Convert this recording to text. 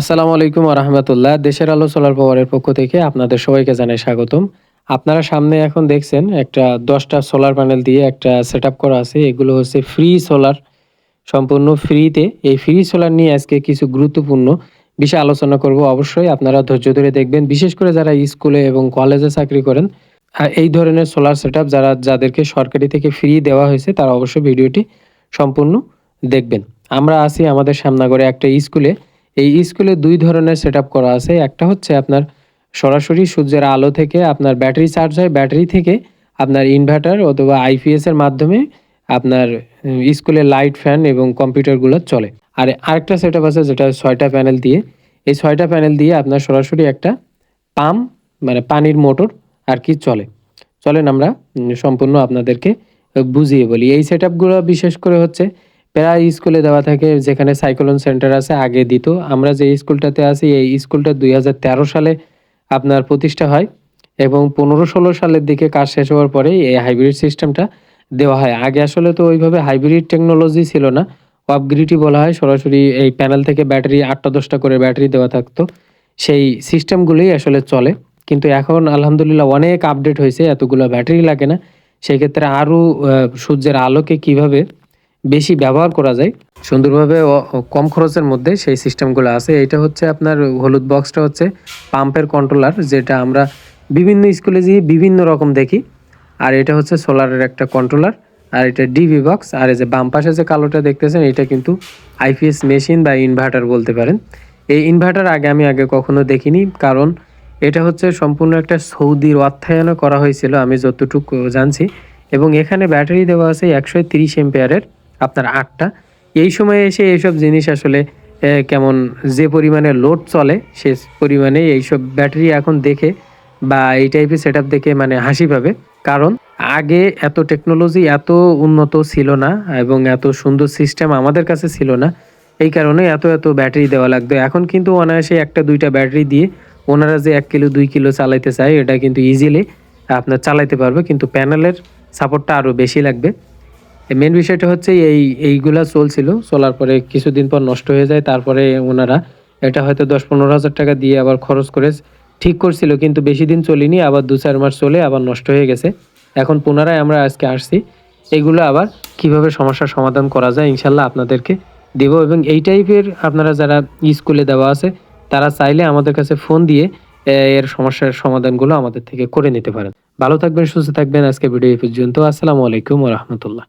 আসসালামু আলাইকুম রহমতুল্লাহ। দেশের আলো সোলার পাওয়ারের পক্ষ থেকে আপনাদের সবাইকে জানাই স্বাগতম। আপনারা সামনে এখন দেখছেন একটা দশটা সোলার প্যানেল দিয়ে একটা সেট করা আছে। এগুলো হচ্ছে ফ্রি সোলার, সম্পূর্ণ ফ্রিতে। এই ফ্রি সোলার নিয়ে আজকে কিছু গুরুত্বপূর্ণ বিষয়ে আলোচনা করব। অবশ্যই আপনারা ধৈর্য ধরে দেখবেন। বিশেষ করে যারা স্কুলে এবং কলেজে চাকরি করেন এই ধরনের সোলার সেট যারা, যাদেরকে সরকারি থেকে ফ্রি দেওয়া হয়েছে, তারা অবশ্যই ভিডিওটি সম্পূর্ণ দেখবেন। আমরা আছি আমাদের সামনাগরে একটা স্কুলে। এই স্কুলে দুই ধরনের সেট করা আছে। একটা হচ্ছে আপনার সরাসরি সূর্যের আলো থেকে আপনার ব্যাটারি চার্জ হয়। ব্যাটারি থেকে আপনার ইনভার্টার অথবা আইপিএস এর মাধ্যমে আপনার স্কুলের লাইট ফ্যান এবং কম্পিউটারগুলো চলে। আর আরেকটা সেট আছে যেটা ছয়টা প্যানেল দিয়ে। এই ছয়টা প্যানেল দিয়ে আপনার সরাসরি একটা পাম্প মানে পানির মোটর আর কি চলে। চলেন আমরা সম্পূর্ণ আপনাদেরকে বুঝিয়ে বলি। এই সেট বিশেষ করে হচ্ছে প্রায় স্কুলে দেওয়া থাকে, যেখানে সাইক্লোন সেন্টার আছে, আগে দিত। আমরা যে স্কুলটাতে আছি, এই স্কুলটা দুই সালে আপনার প্রতিষ্ঠা হয় এবং পনেরো ষোলো সালের দিকে কাজ শেষ হওয়ার পরে এই হাইব্রিড সিস্টেমটা দেওয়া হয়। আগে আসলে তো ওইভাবে হাইব্রিড টেকনোলজি ছিল না। অপগ্রিডই বলা হয়, সরাসরি এই প্যানেল থেকে ব্যাটারি আটটা দশটা করে ব্যাটারি দেওয়া থাকতো। সেই সিস্টেমগুলোই আসলে চলে। কিন্তু এখন আলহামদুলিল্লাহ অনেক আপডেট হয়েছে, এতগুলো ব্যাটারি লাগে না। সেক্ষেত্রে আরও সূর্যের আলোকে কীভাবে বেশি ব্যবহার করা যায়। সুন্দরভাবে কম খরচের মধ্যে সেই সিস্টেমগুলো আছে। এটা হচ্ছে আপনার হলুদ বক্সটা হচ্ছে পাম্পের কন্ট্রোলার যেটা আমরা বিভিন্ন স্কুলে যেয়ে বিভিন্ন রকম দেখি। আর এটা হচ্ছে সোলারের একটা কন্ট্রোলার আর এটা ডিভি বক্স আর এই যে বাম পাশে যে কালোটা দেখতেছেন, এটা কিন্তু আইপিএস মেশিন বা ইনভার্টার বলতে পারেন। এই ইনভার্টার আগে আমি আগে কখনো দেখিনি, কারণ এটা হচ্ছে সম্পূর্ণ একটা সৌদির অর্থায়নে করা হয়েছিল, আমি যতটুকু জানছি। এবং এখানে ব্যাটারি দেওয়া আছে একশো তিরিশ এম্পেয়ারের আপনার আটটা। এই সময়ে এসে এইসব জিনিস আসলে কেমন যে পরিমাণে লোড চলে, সে পরিমাণে এইসব ব্যাটারি এখন দেখে বা এই টাইপের সেট দেখে মানে হাসি পাবে। কারণ আগে এত টেকনোলজি এত উন্নত ছিল না এবং এত সুন্দর সিস্টেম আমাদের কাছে ছিল না। এই কারণে এত এত ব্যাটারি দেওয়া লাগতো। এখন কিন্তু অনায়াসে একটা দুইটা ব্যাটারি দিয়ে ওনারা যে এক কিলো, দুই কিলো চালাইতে চায়, এটা কিন্তু ইজিলি আপনার চালাইতে পারবে। কিন্তু প্যানেলের সাপোর্টটা আরও বেশি লাগবে। মেন বিষয়টা হচ্ছে এই, এইগুলা চলছিল, চলার পরে কিছুদিন পর নষ্ট হয়ে যায়, তারপরে ওনারা এটা হয়তো দশ পনেরো হাজার টাকা দিয়ে আবার খরচ করে ঠিক করছিল, কিন্তু বেশি দিন চলিনি, আবার দু চার মাস চলে আবার নষ্ট হয়ে গেছে। এখন পুনরায় আমরা আজকে আসছি। এগুলো আবার কীভাবে সমস্যার সমাধান করা যায় ইনশাল্লাহ আপনাদেরকে দেব, এবং এই টাইপের আপনারা যারা স্কুলে দেওয়া আছে, তারা চাইলে আমাদের কাছে ফোন দিয়ে এর সমস্যার সমাধানগুলো আমাদের থেকে করে নিতে পারেন। ভালো থাকবেন, সুস্থ থাকবেন আজকে ভিডিও পর্যন্ত। আসসালামু আলাইকুম রহমতুল্লাহ।